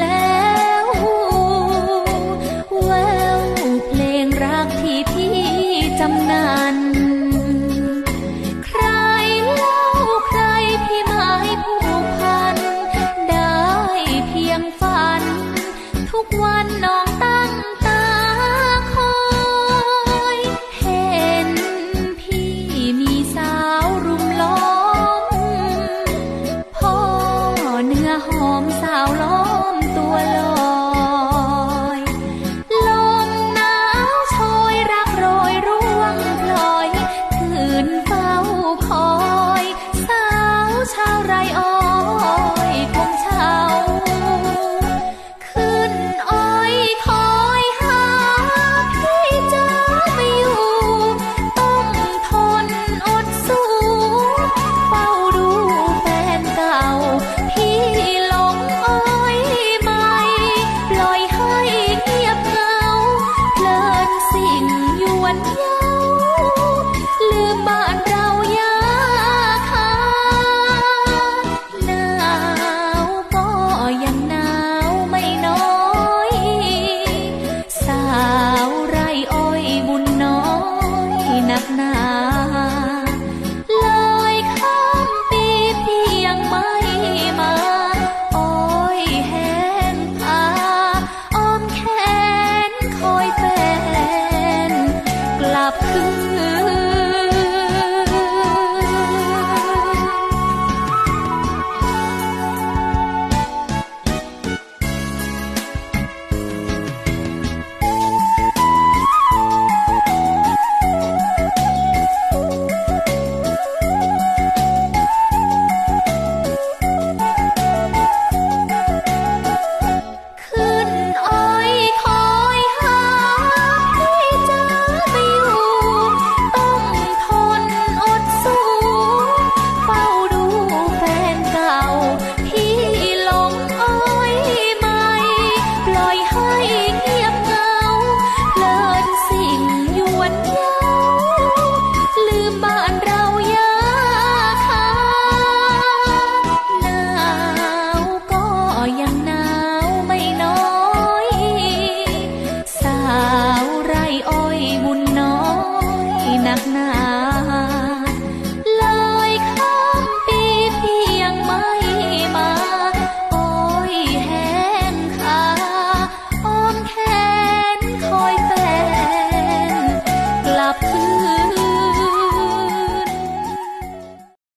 แล้วแววเพลงรักที่พี่จำนันใครเล่าใครพี่หมายผู้พัน ได้เพียงฝัน ทุกวันน้องตั้งตาคอยเห็นพี่มีสาวรุมล้อมพ่อเนื้อหอมสาว 多温柔。love. 那。